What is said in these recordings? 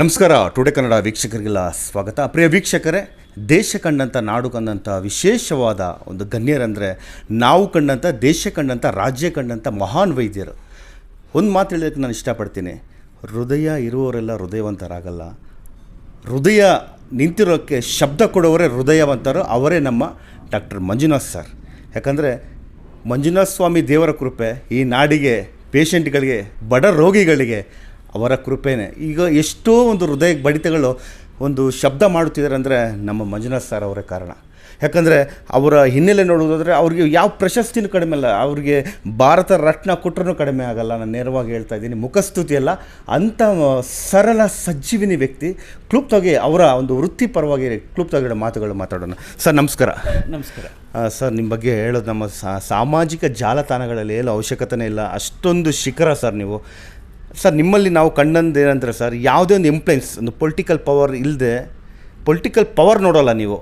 ನಮಸ್ಕಾರ, ಟುಡೆ ಕನ್ನಡ ವೀಕ್ಷಕರಿಗೆಲ್ಲ ಸ್ವಾಗತ. ಪ್ರಿಯ ವೀಕ್ಷಕರೇ, ದೇಶ ಕಂಡಂಥ ನಾಡು ಕಂಡಂಥ ವಿಶೇಷವಾದ ಒಂದು ಗಣ್ಯರಂದರೆ ನಾವು ಕಂಡಂಥ ದೇಶ ಕಂಡಂಥ ರಾಜ್ಯ ಕಂಡಂಥ ಮಹಾನ್ ವೈದ್ಯರು. ಒಂದು ಮಾತು ಹೇಳೋದಕ್ಕೆ ನಾನು ಇಷ್ಟಪಡ್ತೀನಿ. ಹೃದಯ ಇರುವವರೆಲ್ಲ ಹೃದಯವಂತರಾಗಲ್ಲ. ಹೃದಯ ನಿಂತಿರೋಕ್ಕೆ ಶಬ್ದ ಕೊಡೋವರೇ ಹೃದಯವಂತರು, ಅವರೇ ನಮ್ಮ ಡಾಕ್ಟರ್ ಮಂಜುನಾಥ್ ಸರ್. ಯಾಕಂದರೆ ಮಂಜುನಾಥ ಸ್ವಾಮಿ ದೇವರ ಕೃಪೆ ಈ ನಾಡಿಗೆ ಪೇಷಂಟ್ಗಳಿಗೆ ಬಡ ರೋಗಿಗಳಿಗೆ ಅವರ ಕೃಪೆನೇ. ಈಗ ಎಷ್ಟೋ ಒಂದು ಹೃದಯ ಬಡಿತಗಳು ಒಂದು ಶಬ್ದ ಮಾಡುತ್ತಿದ್ದಾರೆ ಅಂದರೆ ನಮ್ಮ ಮಂಜುನಾಥ್ ಸರ್ ಅವರೇ ಕಾರಣ. ಯಾಕಂದರೆ ಅವರ ಹಿನ್ನೆಲೆ ನೋಡೋದಾದರೆ ಅವ್ರಿಗೆ ಯಾವ ಪ್ರಶಸ್ತಿನೂ ಕಡಿಮೆ ಅಲ್ಲ ಅವ್ರಿಗೆ ಭಾರತ ರತ್ನ ಕೊಟ್ಟರೂ ಕಡಿಮೆ ಆಗಲ್ಲ ನಾನು ನೇರವಾಗಿ ಹೇಳ್ತಾ ಇದ್ದೀನಿ. ಮುಖಸ್ತುತಿ ಅಲ್ಲ ಅಂಥ ಸರಳ ಸಜ್ಜೀವಿನಿ ವ್ಯಕ್ತಿ. ಕ್ಲುಪ್ತಾಗಿ ಅವರ ಒಂದು ವೃತ್ತಿಪರವಾಗಿ ಕ್ಲುಪ್ತಾಗಿ ಮಾತುಗಳು ಮಾತಾಡೋಣ. ಸರ್ ನಮಸ್ಕಾರ. ನಮಸ್ಕಾರ. ಸರ್ ನಿಮ್ಮ ಬಗ್ಗೆ ಹೇಳೋದು ನಮ್ಮ ಸಾ- ಸಾಮಾಜಿಕ ಜಾಲತಾಣಗಳಲ್ಲಿ ಏನು ಅವಶ್ಯಕತೆನೇ ಇಲ್ಲ ಅಷ್ಟೊಂದು ಶಿಖರ ಸರ್ ನೀವು. ಸರ್, ನಿಮ್ಮಲ್ಲಿ ನಾವು ಕಂಡಂದು ಏನಂದರೆ ಸರ್, ಯಾವುದೇ ಒಂದು ಇಂಪ್ಲೆನ್ಸ್ ಒಂದು ಪೊಲಿಟಿಕಲ್ ಪವರ್ ಇಲ್ಲದೆ ಪೊಲಿಟಿಕಲ್ ಪವರ್ ನೋಡೋಲ್ಲ ನೀವು.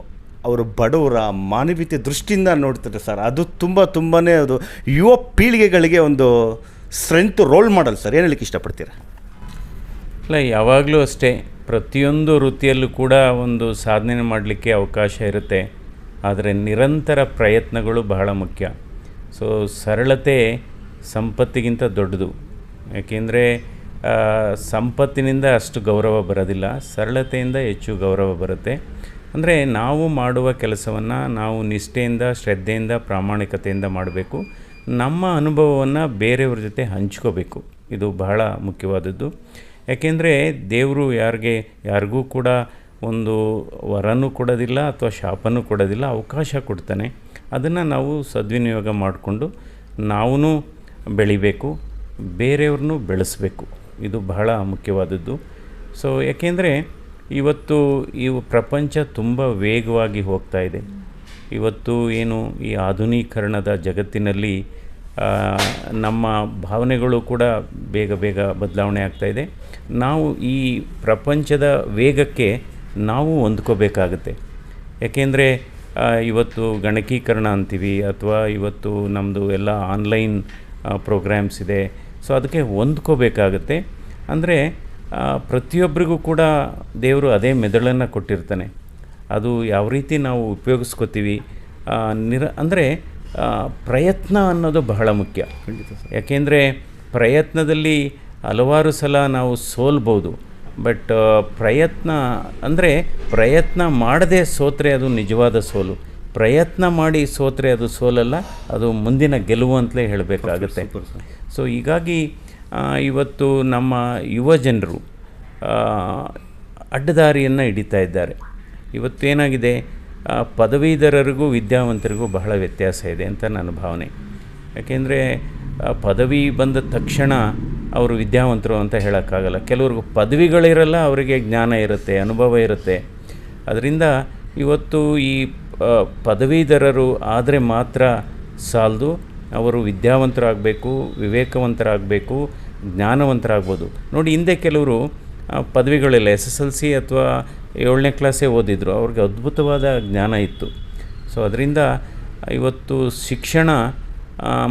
ಅವರು ಬಡವರ ಮಾನವೀಯತೆ ದೃಷ್ಟಿಯಿಂದ ನೋಡ್ತಾರೆ ಸರ್, ಅದು ತುಂಬ ತುಂಬಾ ಅದು ಯುವ ಪೀಳಿಗೆಗಳಿಗೆ ಒಂದು ಸ್ಟ್ರೆಂತ್ ರೋಲ್ ಮಾಡಲ್ ಸರ್. ಏನು ಹೇಳಕ್ಕೆ ಇಷ್ಟಪಡ್ತೀರಾ? ಇಲ್ಲ, ಯಾವಾಗಲೂ ಅಷ್ಟೇ. ಪ್ರತಿಯೊಂದು ವೃತ್ತಿಯಲ್ಲೂ ಕೂಡ ಒಂದು ಸಾಧನೆ ಮಾಡಲಿಕ್ಕೆ ಅವಕಾಶ ಇರುತ್ತೆ. ಆದರೆ ನಿರಂತರ ಪ್ರಯತ್ನಗಳು ಬಹಳ ಮುಖ್ಯ. ಸೊ ಸರಳತೆ ಸಂಪತ್ತಿಗಿಂತ ದೊಡ್ಡದು. ಯಾಕೆಂದರೆ ಸಂಪತ್ತಿನಿಂದ ಅಷ್ಟು ಗೌರವ ಬರೋದಿಲ್ಲ, ಸರಳತೆಯಿಂದ ಹೆಚ್ಚು ಗೌರವ ಬರುತ್ತೆ. ಅಂದರೆ ನಾವು ಮಾಡುವ ಕೆಲಸವನ್ನು ನಾವು ನಿಷ್ಠೆಯಿಂದ, ಶ್ರದ್ಧೆಯಿಂದ, ಪ್ರಾಮಾಣಿಕತೆಯಿಂದ ಮಾಡಬೇಕು. ನಮ್ಮ ಅನುಭವವನ್ನು ಬೇರೆಯವ್ರ ಜೊತೆ ಹಂಚ್ಕೋಬೇಕು. ಇದು ಬಹಳ ಮುಖ್ಯವಾದದ್ದು. ಯಾಕೆಂದರೆ ದೇವರು ಯಾರಿಗೆ, ಯಾರಿಗೂ ಕೂಡ ಒಂದು ವರನೂ ಕೊಡೋದಿಲ್ಲ ಅಥವಾ ಶಾಪನೂ ಕೊಡೋದಿಲ್ಲ, ಅವಕಾಶ ಕೊಡ್ತಾನೆ. ಅದನ್ನು ನಾವು ಸದ್ವಿನಿಯೋಗ ಮಾಡಿಕೊಂಡು ನಾವೂ ಬೆಳಿಬೇಕು. ಬೇರೆಯವ್ರನ್ನೂ ಬೆಳೆಸಬೇಕು. ಇದು ಬಹಳ ಮುಖ್ಯವಾದದ್ದು. ಸೊ ಯಾಕೆಂದರೆ ಇವತ್ತು ಈ ಪ್ರಪಂಚ ತುಂಬ ವೇಗವಾಗಿ ಹೋಗ್ತಾ ಇದೆ. ಇವತ್ತು ಏನು ಈ ಆಧುನೀಕರಣದ ಜಗತ್ತಿನಲ್ಲಿ ನಮ್ಮ ಭಾವನೆಗಳು ಕೂಡ ಬೇಗ ಬೇಗ ಬದಲಾವಣೆ ಆಗ್ತಾ ಇದೆ. ನಾವು ಈ ಪ್ರಪಂಚದ ವೇಗಕ್ಕೆ ನಾವು ಹೊಂದ್ಕೋಬೇಕಾಗತ್ತೆ. ಯಾಕೆಂದರೆ ಇವತ್ತು ಗಣಕೀಕರಣ ಅಂತೀವಿ, ಅಥವಾ ಇವತ್ತು ನಮ್ಮದು ಎಲ್ಲ ಆನ್ಲೈನ್ ಪ್ರೋಗ್ರಾಮ್ಸ್ ಇದೆ. ಸೊ ಅದಕ್ಕೆ ಹೊಂದ್ಕೋಬೇಕಾಗತ್ತೆ. ಅಂದರೆ ಪ್ರತಿಯೊಬ್ಬರಿಗೂ ಕೂಡ ದೇವರು ಅದೇ ಮೆದುಳನ್ನು ಕೊಟ್ಟಿರ್ತಾನೆ. ಅದು ಯಾವ ರೀತಿ ನಾವು ಉಪಯೋಗಿಸ್ಕೋತೀವಿ ನಿರ ಅಂದರೆ ಪ್ರಯತ್ನ ಅನ್ನೋದು ಬಹಳ ಮುಖ್ಯ. ಯಾಕೆಂದರೆ ಪ್ರಯತ್ನದಲ್ಲಿ ಹಲವಾರು ಸಲ ನಾವು ಸೋಲ್ಬೋದು. ಬಟ್ ಪ್ರಯತ್ನ ಅಂದರೆ ಪ್ರಯತ್ನ ಮಾಡದೆ ಸೋತ್ರೆ ಅದು ನಿಜವಾದ ಸೋಲು. ಪ್ರಯತ್ನ ಮಾಡಿ ಸೋತ್ರೆ ಅದು ಸೋಲಲ್ಲ ಅದು ಮುಂದಿನ ಗೆಲುವು ಅಂತಲೇ ಹೇಳಬೇಕಾಗುತ್ತೆ. ಸೊ ಹೀಗಾಗಿ ಇವತ್ತು ನಮ್ಮ ಯುವ ಜನರು ಅಡ್ಡದಾರಿಯನ್ನು ಹಿಡಿತಾ ಇದ್ದಾರೆ. ಇವತ್ತೇನಾಗಿದೆ ಏನಾಗಿದೆ ಪದವೀಧರರಿಗೂ ವಿದ್ಯಾವಂತರಿಗೂ ಬಹಳ ವ್ಯತ್ಯಾಸ ಇದೆ ಅಂತ ನನ್ನ ಭಾವನೆ. ಯಾಕೆಂದರೆ ಪದವಿ ಬಂದ ತಕ್ಷಣ ಅವರು ವಿದ್ಯಾವಂತರು ಅಂತ ಹೇಳೋಕ್ಕಾಗಲ್ಲ. ಕೆಲವ್ರಿಗೂ ಪದವಿಗಳಿರಲ್ಲ ಅವರಿಗೆ ಜ್ಞಾನ ಇರುತ್ತೆ ಅನುಭವ ಇರುತ್ತೆ. ಅದರಿಂದ ಇವತ್ತು ಈ ಪದವೀಧರರು ಆದರೆ ಮಾತ್ರ ಸಾಲದು. ಅವರು ವಿದ್ಯಾವಂತರಾಗಬೇಕು ವಿವೇಕವಂತರಾಗಬೇಕು ಜ್ಞಾನವಂತರಾಗ್ಬೋದು. ನೋಡಿ ಹಿಂದೆ ಕೆಲವರು ಪದವಿಗಳೆಲ್ಲ ಎಸ್ ಎಸ್ ಎಲ್ ಸಿ ಅಥವಾ ಏಳನೇ ಕ್ಲಾಸೇ ಓದಿದ್ರು. ಅವ್ರಿಗೆ ಅದ್ಭುತವಾದ ಜ್ಞಾನ ಇತ್ತು. ಸೊ ಅದರಿಂದ ಇವತ್ತು ಶಿಕ್ಷಣ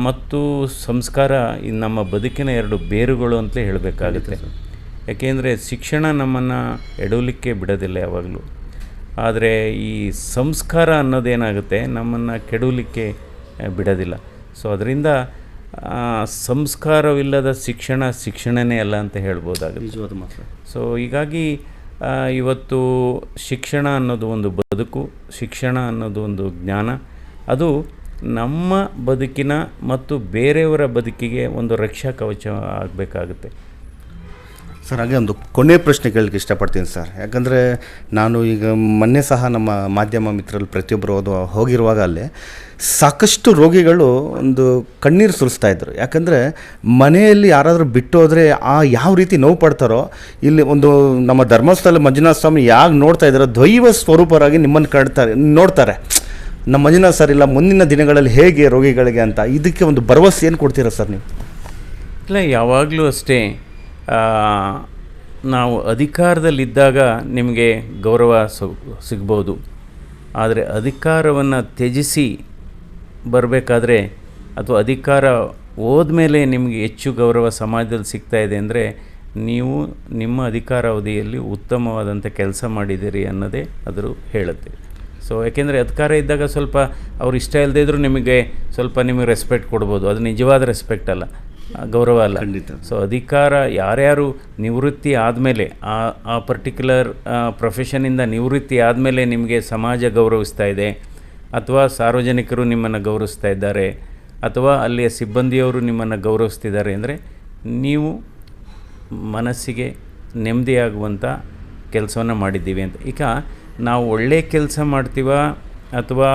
ಮತ್ತು ಸಂಸ್ಕಾರ ನಮ್ಮ ಬದುಕಿನ ಎರಡು ಬೇರುಗಳು ಅಂತಲೇ ಹೇಳಬೇಕಾಗುತ್ತೆ. ಯಾಕೆಂದರೆ ಶಿಕ್ಷಣ ನಮ್ಮನ್ನು ಎಡವಲಿಕ್ಕೆ ಬಿಡೋದಿಲ್ಲ ಯಾವಾಗಲೂ. ಆದರೆ ಈ ಸಂಸ್ಕಾರ ಅನ್ನೋದೇನಾಗುತ್ತೆ ನಮ್ಮನ್ನು ಕೆಡವಲಿಕ್ಕೆ ಬಿಡೋದಿಲ್ಲ. ಸೊ ಅದರಿಂದ ಸಂಸ್ಕಾರವಿಲ್ಲದ ಶಿಕ್ಷಣ ಶಿಕ್ಷಣನೇ ಅಲ್ಲ ಅಂತ ಹೇಳ್ಬೋದಾಗುತ್ತೆ. ಸೊ ಹೀಗಾಗಿ ಇವತ್ತು ಶಿಕ್ಷಣ ಅನ್ನೋದು ಒಂದು ಬದುಕು ಶಿಕ್ಷಣ ಅನ್ನೋದು ಒಂದು ಜ್ಞಾನ ಅದು ನಮ್ಮ ಬದುಕಿನ ಮತ್ತು ಬೇರೆಯವರ ಬದುಕಿಗೆ ಒಂದು ರಕ್ಷಾ ಕವಚ ಆಗಬೇಕಾಗುತ್ತೆ. ಸರ್, ಹಾಗೆ ಒಂದು ಕೊನೆ ಪ್ರಶ್ನೆ ಕೇಳಲಿಕ್ಕೆ ಇಷ್ಟಪಡ್ತೀನಿ ಸರ್. ಯಾಕಂದರೆ ನಾನು ಈಗ ಮೊನ್ನೆ ಸಹ ನಮ್ಮ ಮಾಧ್ಯಮ ಮಿತ್ರರಲ್ಲಿ ಪ್ರತಿಯೊಬ್ಬರು ಅದು ಹೋಗಿರುವಾಗ ಅಲ್ಲೇ ಸಾಕಷ್ಟು ರೋಗಿಗಳು ಒಂದು ಕಣ್ಣೀರು ಸುರಿಸ್ತಾ ಇದ್ದರು ಯಾಕಂದರೆ ಮನೆಯಲ್ಲಿ ಯಾರಾದರೂ ಬಿಟ್ಟು ಹೋದರೆ ಆ ಯಾವ ರೀತಿ ನೋವು ಪಡ್ತಾರೋ, ಇಲ್ಲಿ ಒಂದು ನಮ್ಮ ಧರ್ಮಸ್ಥಳ ಮಂಜುನಾಥ ಸ್ವಾಮಿ ಯಾಕೆ ನೋಡ್ತಾ ಇದ್ದಾರೋ, ದೈವ ಸ್ವರೂಪರಾಗಿ ನಿಮ್ಮನ್ನು ಕಾಣ್ತಾರೆ, ನೋಡ್ತಾರೆ. ನಮ್ಮ ಮಂಜುನಾಥ ಸರ್, ಇಲ್ಲ ಮುಂದಿನ ದಿನಗಳಲ್ಲಿ ಹೇಗೆ ರೋಗಿಗಳಿಗೆ ಅಂತ, ಇದಕ್ಕೆ ಒಂದು ಭರವಸೆ ಏನು ಕೊಡ್ತೀರಾ ಸರ್ ನೀವು? ಇಲ್ಲ, ಯಾವಾಗಲೂ ಅಷ್ಟೇ. ನಾವು ಅಧಿಕಾರದಲ್ಲಿದ್ದಾಗ ನಿಮಗೆ ಗೌರವ ಸಿಗ್ಬೋದು. ಆದರೆ ಅಧಿಕಾರವನ್ನು ತ್ಯಜಿಸಿ ಬರಬೇಕಾದ್ರೆ ಅಥವಾ ಅಧಿಕಾರ ಹೋದ್ಮೇಲೆ ನಿಮಗೆ ಹೆಚ್ಚು ಗೌರವ ಸಮಾಜದಲ್ಲಿ ಸಿಗ್ತಾ ಇದೆ ಅಂದರೆ ನೀವು ನಿಮ್ಮ ಅಧಿಕಾರಾವಧಿಯಲ್ಲಿ ಉತ್ತಮವಾದಂಥ ಕೆಲಸ ಮಾಡಿದ್ದೀರಿ ಅನ್ನೋದೇ ಅದರು ಹೇಳುತ್ತೆ. ಸೊ ಯಾಕೆಂದರೆ ಅಧಿಕಾರ ಇದ್ದಾಗ ಸ್ವಲ್ಪ ಅವ್ರು ಇಷ್ಟ ಇಲ್ಲದೇ ಇದ್ದರೂ ನಿಮಗೆ ಸ್ವಲ್ಪ ನಿಮಗೆ ರೆಸ್ಪೆಕ್ಟ್ ಕೊಡ್ಬೋದು. ಅದು ನಿಜವಾದ ರೆಸ್ಪೆಕ್ಟ್ ಅಲ್ಲ. ಗೌರವ ಅಲ್ಲ. ಸೊ ಅಧಿಕಾರ ಯಾರ್ಯಾರು ನಿವೃತ್ತಿ ಆದಮೇಲೆ ಆ ಆ ಪರ್ಟಿಕ್ಯುಲರ್ ಪ್ರೊಫೆಷನಿಂದ ನಿವೃತ್ತಿ ಆದಮೇಲೆ ನಿಮಗೆ ಸಮಾಜ ಗೌರವಿಸ್ತಾ ಇದೆ ಅಥವಾ ಸಾರ್ವಜನಿಕರು ನಿಮ್ಮನ್ನು ಗೌರವಿಸ್ತಾ ಇದ್ದಾರೆ ಅಥವಾ ಅಲ್ಲಿಯ ಸಿಬ್ಬಂದಿಯವರು ನಿಮ್ಮನ್ನು ಗೌರವಿಸ್ತಿದ್ದಾರೆ ಅಂದರೆ ನೀವು ಮನಸ್ಸಿಗೆ ನೆಮ್ಮದಿಯಾಗುವಂಥ ಕೆಲಸವನ್ನು ಮಾಡಿದ್ದೀವಿ ಅಂತ. ಈಗ ನಾವು ಒಳ್ಳೆಯ ಕೆಲಸ ಮಾಡ್ತೀವ ಅಥವಾ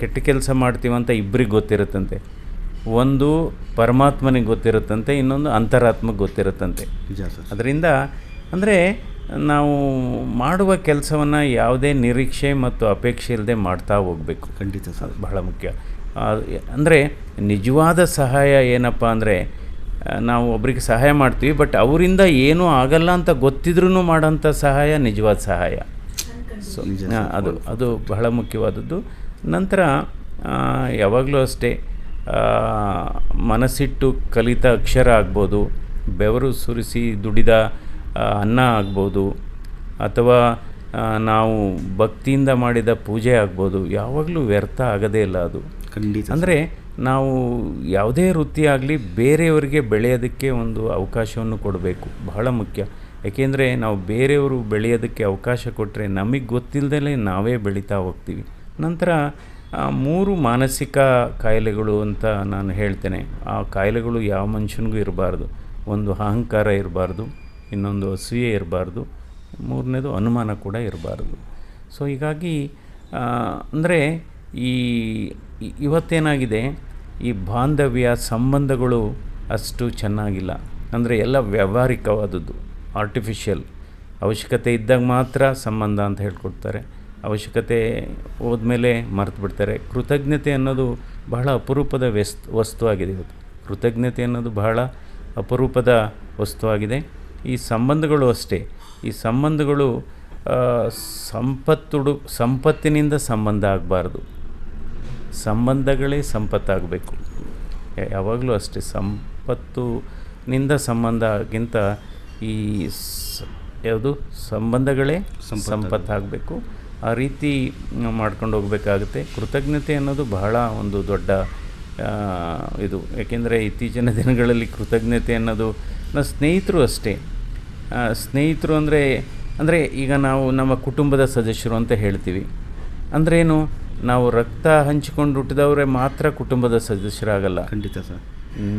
ಕೆಟ್ಟ ಕೆಲಸ ಮಾಡ್ತೀವ ಅಂತ ಇಬ್ಬರಿಗೆ ಗೊತ್ತಿರುತ್ತಂತೆ. ಒಂದು ಪರಮಾತ್ಮನಿಗೆ ಗೊತ್ತಿರುತ್ತಂತೆ ಇನ್ನೊಂದು ಅಂತರಾತ್ಮಕ್ಕೆ ಗೊತ್ತಿರುತ್ತಂತೆ. ಅದರಿಂದ ಅಂದರೆ ನಾವು ಮಾಡುವ ಕೆಲಸವನ್ನು ಯಾವುದೇ ನಿರೀಕ್ಷೆ ಮತ್ತು ಅಪೇಕ್ಷೆ ಇಲ್ಲದೆ ಮಾಡ್ತಾ ಹೋಗಬೇಕು. ಖಂಡಿತ ಸರ್. ಬಹಳ ಮುಖ್ಯ. ಅಂದರೆ ನಿಜವಾದ ಸಹಾಯ ಏನಪ್ಪ ಅಂದರೆ ನಾವು ಒಬ್ರಿಗೆ ಸಹಾಯ ಮಾಡ್ತೀವಿ ಬಟ್ ಅವರಿಂದ ಏನೂ ಆಗಲ್ಲ ಅಂತ ಗೊತ್ತಿದ್ರೂ ಮಾಡೋಂಥ ಸಹಾಯ ನಿಜವಾದ ಸಹಾಯ. ಸೊ ಅದು ಅದು ಬಹಳ ಮುಖ್ಯವಾದದ್ದು. ನಂತರ ಯಾವಾಗಲೂ ಅಷ್ಟೇ ಮನಸ್ಸಿಟ್ಟು ಕಲಿತ ಅಕ್ಷರ ಆಗ್ಬೋದು ಬೆವರು ಸುರಿಸಿ ದುಡಿದ ಅನ್ನ ಆಗ್ಬೋದು ಅಥವಾ ನಾವು ಭಕ್ತಿಯಿಂದ ಮಾಡಿದ ಪೂಜೆ ಆಗ್ಬೋದು ಯಾವಾಗಲೂ ವ್ಯರ್ಥ ಆಗದೇ ಇಲ್ಲ ಅದು. ಖಂಡಿತ ಅಂದರೆ ನಾವು ಯಾವುದೇ ವೃತ್ತಿ ಆಗಲಿ ಬೇರೆಯವರಿಗೆ ಬೆಳೆಯೋದಕ್ಕೆ ಒಂದು ಅವಕಾಶವನ್ನು ಕೊಡಬೇಕು ಬಹಳ ಮುಖ್ಯ. ಏಕೆಂದರೆ ನಾವು ಬೇರೆಯವರು ಬೆಳೆಯೋದಕ್ಕೆ ಅವಕಾಶ ಕೊಟ್ಟರೆ ನಮಗೆ ಗೊತ್ತಿಲ್ಲದಲೇ ನಾವೇ ಬೆಳೀತಾ ಹೋಗ್ತೀವಿ. ನಂತರ ಮೂರು ಮಾನಸಿಕ ಕಾಯಿಲೆಗಳು ಅಂತ ನಾನು ಹೇಳ್ತೇನೆ. ಆ ಕಾಯಿಲೆಗಳು ಯಾವ ಮನುಷ್ಯನಿಗೂ ಇರಬಾರ್ದು. ಒಂದು ಅಹಂಕಾರ ಇರಬಾರ್ದು, ಇನ್ನೊಂದು ಅಸೂಯೆ ಇರಬಾರ್ದು, ಮೂರನೇದು ಅನುಮಾನ ಕೂಡ ಇರಬಾರ್ದು. ಸೊ ಹೀಗಾಗಿ ಅಂದರೆ ಈ ಇವತ್ತೇನಾಗಿದೆ? ಈ ಬಾಂಧವ್ಯ ಸಂಬಂಧಗಳು ಅಷ್ಟು ಚೆನ್ನಾಗಿಲ್ಲ. ಅಂದರೆ ಎಲ್ಲ ವ್ಯಾವಹಾರಿಕವಾದದ್ದು ಆರ್ಟಿಫಿಷಿಯಲ್ ಅವಶ್ಯಕತೆ ಇದ್ದಾಗ ಮಾತ್ರ ಸಂಬಂಧ ಅಂತ ಹೇಳ್ಕೊಡ್ತಾರೆ. ಅವಶ್ಯಕತೆ ಹೋದ್ಮೇಲೆ ಮರೆತು ಬಿಡ್ತಾರೆ ಕೃತಜ್ಞತೆ ಅನ್ನೋದು ಬಹಳ ಅಪರೂಪದ ವ್ಯಸ್ ವಸ್ತು ಆಗಿದೆ ಇವತ್ತು. ಕೃತಜ್ಞತೆ ಅನ್ನೋದು ಬಹಳ ಅಪರೂಪದ ವಸ್ತು ಆಗಿದೆ. ಈ ಸಂಬಂಧಗಳು ಅಷ್ಟೇ. ಈ ಸಂಬಂಧಗಳು ಸಂಪತ್ತುಡು ಸಂಪತ್ತಿನಿಂದ ಸಂಬಂಧ ಆಗಬಾರ್ದು. ಸಂಬಂಧಗಳೇ ಸಂಪತ್ತಾಗಬೇಕು. ಯಾವಾಗಲೂ ಅಷ್ಟೇ. ಸಂಪತ್ತುನಿಂದ ಸಂಬಂಧಕ್ಕಿಂತ ಈ ಯಾವುದು? ಸಂಬಂಧಗಳೇ ಸಂಪತ್ತಾಗಬೇಕು. ಆ ರೀತಿ ಮಾಡ್ಕೊಂಡು ಹೋಗಬೇಕಾಗುತ್ತೆ. ಕೃತಜ್ಞತೆ ಅನ್ನೋದು ಬಹಳ ಒಂದು ದೊಡ್ಡ ಇದು. ಏಕೆಂದರೆ ಇತ್ತೀಚಿನ ದಿನಗಳಲ್ಲಿ ಕೃತಜ್ಞತೆ ಅನ್ನೋದು ನಮ್ಮ ಸ್ನೇಹಿತರು ಅಷ್ಟೇ. ಸ್ನೇಹಿತರು ಅಂದರೆ ಅಂದರೆ ಈಗ ನಾವು ನಮ್ಮ ಕುಟುಂಬದ ಸದಸ್ಯರು ಅಂತ ಹೇಳ್ತೀವಿ. ಅಂದ್ರೇನು ನಾವು ರಕ್ತ ಹಂಚಿಕೊಂಡು ಹುಟ್ಟಿದವರೇ ಮಾತ್ರ ಕುಟುಂಬದ ಸದಸ್ಯರಾಗಲ್ಲ. ಖಂಡಿತ ಸರ್.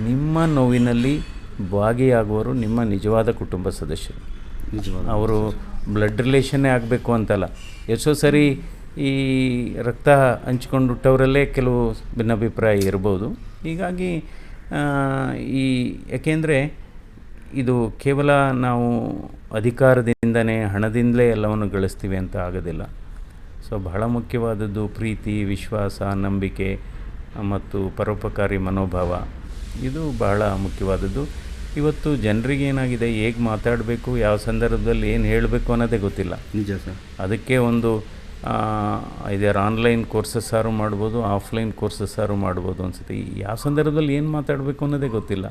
ನಿಮ್ಮ ನೋವಿನಲ್ಲಿ ಭಾಗಿಯಾಗುವವರು ನಿಮ್ಮ ನಿಜವಾದ ಕುಟುಂಬ ಸದಸ್ಯರು. ನಿಜವಾದ ಅವರು ಬ್ಲಡ್ ರಿಲೇಷನ್ನೇ ಆಗಬೇಕು ಅಂತಲ್ಲ. ಎಷ್ಟೋ ಸರಿ ಈ ರಕ್ತ ಹಂಚ್ಕೊಂಡು ಹುಟ್ಟವರಲ್ಲೇ ಕೆಲವು ಭಿನ್ನಾಭಿಪ್ರಾಯ ಇರ್ಬೋದು. ಹೀಗಾಗಿ ಈ, ಯಾಕೆಂದರೆ ಇದು ಕೇವಲ ನಾವು ಅಧಿಕಾರದಿಂದನೇ, ಹಣದಿಂದಲೇ ಎಲ್ಲವನ್ನು ಗಳಿಸ್ತೀವಿ ಅಂತ ಆಗೋದಿಲ್ಲ. ಸೊ, ಬಹಳ ಮುಖ್ಯವಾದದ್ದು ಪ್ರೀತಿ, ವಿಶ್ವಾಸ, ನಂಬಿಕೆ, ಮತ್ತು ಪರೋಪಕಾರಿ ಮನೋಭಾವ. ಇದು ಬಹಳ ಮುಖ್ಯವಾದದ್ದು. ಇವತ್ತು ಜನರಿಗೆ ಏನಾಗಿದೆ ಹೇಗೆ ಮಾತಾಡಬೇಕು ಯಾವ ಸಂದರ್ಭದಲ್ಲಿ ಏನು ಹೇಳಬೇಕು ಅನ್ನೋದೇ ಗೊತ್ತಿಲ್ಲ. ನಿಜ ಸರ್. ಅದಕ್ಕೆ ಒಂದು ಇದ್ಯಾರು ಆನ್ಲೈನ್ ಕೋರ್ಸಸ್ ಆರು ಮಾಡ್ಬೋದು ಆಫ್ಲೈನ್ ಕೋರ್ಸಸ್ ಆರು ಮಾಡ್ಬೋದು ಅನ್ಸುತ್ತೆ. ಯಾವ ಸಂದರ್ಭದಲ್ಲಿ ಏನು ಮಾತಾಡಬೇಕು ಅನ್ನೋದೇ ಗೊತ್ತಿಲ್ಲ.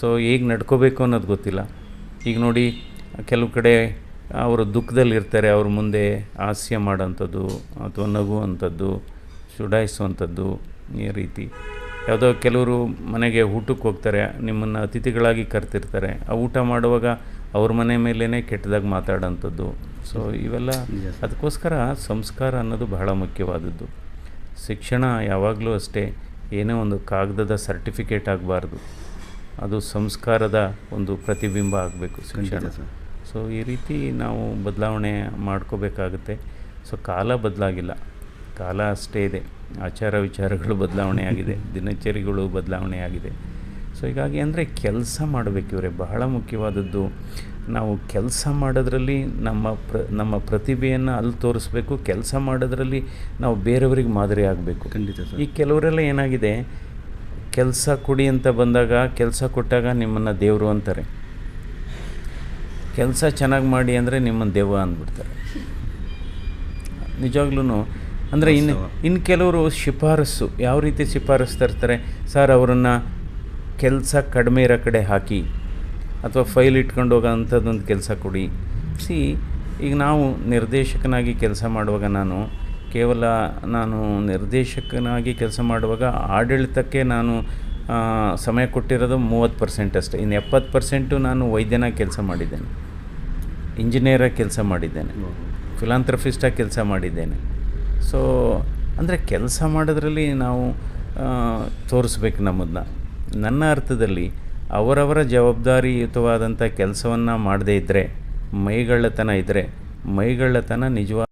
ಸೊ ಹೇಗೆ ನಡ್ಕೋಬೇಕು ಅನ್ನೋದು ಗೊತ್ತಿಲ್ಲ. ಈಗ ನೋಡಿ ಕೆಲವು ಕಡೆ ಅವರು ದುಃಖದಲ್ಲಿ ಇರ್ತಾರೆ ಅವ್ರ ಮುಂದೆ ಹಾಸ್ಯ ಮಾಡೋಂಥದ್ದು ಅಥವಾ ನಗುವಂಥದ್ದು ಚುಡಾಯಿಸುವಂಥದ್ದು ಈ ರೀತಿ. ಯಾವುದೋ ಕೆಲವರು ಮನೆಗೆ ಊಟಕ್ಕೆ ಹೋಗ್ತಾರೆ ನಿಮ್ಮನ್ನು ಅತಿಥಿಗಳಾಗಿ ಕರ್ತಿರ್ತಾರೆ ಆ ಊಟ ಮಾಡುವಾಗ ಅವ್ರ ಮನೆ ಮೇಲೇ ಕೆಟ್ಟದಾಗಿ ಮಾತಾಡೋಂಥದ್ದು. ಸೊ ಇವೆಲ್ಲ ಅದಕ್ಕೋಸ್ಕರ ಸಂಸ್ಕಾರ ಅನ್ನೋದು ಬಹಳ ಮುಖ್ಯವಾದದ್ದು. ಶಿಕ್ಷಣ ಯಾವಾಗಲೂ ಅಷ್ಟೇ ಏನೇ ಒಂದು ಕಾಗದದ ಸರ್ಟಿಫಿಕೇಟ್ ಆಗಬಾರ್ದು. ಅದು ಸಂಸ್ಕಾರದ ಒಂದು ಪ್ರತಿಬಿಂಬ ಆಗಬೇಕು ಶಿಕ್ಷಣ. ಸೊ ಈ ರೀತಿ ನಾವು ಬದಲಾವಣೆ ಮಾಡ್ಕೋಬೇಕಾಗುತ್ತೆ. ಸೊ ಕಾಲ ಬದಲಾಗಿಲ್ಲ. ಕಾಲ ಅಷ್ಟೇ ಇದೆ. ಆಚಾರ ವಿಚಾರಗಳು ಬದಲಾವಣೆ ಆಗಿದೆ ದಿನಚರಿಗಳು ಬದಲಾವಣೆ ಆಗಿದೆ. ಸೊ ಹೀಗಾಗಿ ಅಂದರೆ ಕೆಲಸ ಮಾಡಬೇಕು ಇವರೇ. ಬಹಳ ಮುಖ್ಯವಾದದ್ದು ನಾವು ಕೆಲಸ ಮಾಡೋದ್ರಲ್ಲಿ ನಮ್ಮ ಪ್ರ ನಮ್ಮ ಪ್ರತಿಭೆಯನ್ನು ಅಲ್ಲಿ ತೋರಿಸ್ಬೇಕು. ಕೆಲಸ ಮಾಡೋದ್ರಲ್ಲಿ ನಾವು ಬೇರೆಯವ್ರಿಗೆ ಮಾದರಿ ಆಗಬೇಕು. ಖಂಡಿತ ಈ ಕೆಲವರೆಲ್ಲ ಏನಾಗಿದೆ? ಕೆಲಸ ಕೊಡಿ ಅಂತ ಬಂದಾಗ ಕೆಲಸ ಕೊಟ್ಟಾಗ ನಿಮ್ಮನ್ನು ದೇವರು ಅಂತಾರೆ. ಕೆಲಸ ಚೆನ್ನಾಗಿ ಮಾಡಿ ಅಂದರೆ ನಿಮ್ಮನ್ನು ದೇವ ಅಂದ್ಬಿಡ್ತಾರೆ. ನಿಜವಾಗ್ಲೂ ಅಂದರೆ ಇನ್ನು ಇನ್ನು ಕೆಲವರು ಶಿಫಾರಸ್ಸು ಯಾವ ರೀತಿ ಶಿಫಾರಸ್ ತರ್ತಾರೆ ಸರ್ ಅವರನ್ನು ಕೆಲಸ ಕಡಿಮೆ ಇರೋ ಕಡೆ ಹಾಕಿ ಅಥವಾ ಫೈಲ್ ಇಟ್ಕೊಂಡು ಹೋಗೋ ಅಂಥದ್ದೊಂದು ಕೆಲಸ ಕೊಡಿ. ಸಿ ಈಗ ನಾವು ನಿರ್ದೇಶಕನಾಗಿ ಕೆಲಸ ಮಾಡುವಾಗ ನಾನು ಕೇವಲ ನಾನು ನಿರ್ದೇಶಕನಾಗಿ ಕೆಲಸ ಮಾಡುವಾಗ ಆಡಳಿತಕ್ಕೆ ನಾನು ಸಮಯ ಕೊಟ್ಟಿರೋದು ಮೂವತ್ತು ಪರ್ಸೆಂಟ್ ಅಷ್ಟೇ. ಇನ್ನು ಎಪ್ಪತ್ತು ಪರ್ಸೆಂಟು ನಾನು ವೈದ್ಯನಾಗಿ ಕೆಲಸ ಮಾಡಿದ್ದೇನೆ. ಇಂಜಿನಿಯರಾಗಿ ಕೆಲಸ ಮಾಡಿದ್ದೇನೆ. ಫಿಲಾಂಥ್ರಫಿಸ್ಟಾಗಿ ಕೆಲಸ ಮಾಡಿದ್ದೇನೆ. ಸೊ ಅಂದರೆ ಕೆಲಸ ಮಾಡೋದ್ರಲ್ಲಿ ನಾವು ತೋರಿಸ್ಬೇಕು ನಮ್ಮದನ್ನ ನನ್ನ ಅರ್ಥದಲ್ಲಿ ಅವರವರ ಜವಾಬ್ದಾರಿಯುತವಾದಂಥ ಕೆಲಸವನ್ನು ಮಾಡದೇ ಇದ್ದರೆ ಮೈಗಳ್ಳತನ ಇದ್ದರೆ ಮೈಗಳ್ಳತನ ನಿಜವಾದ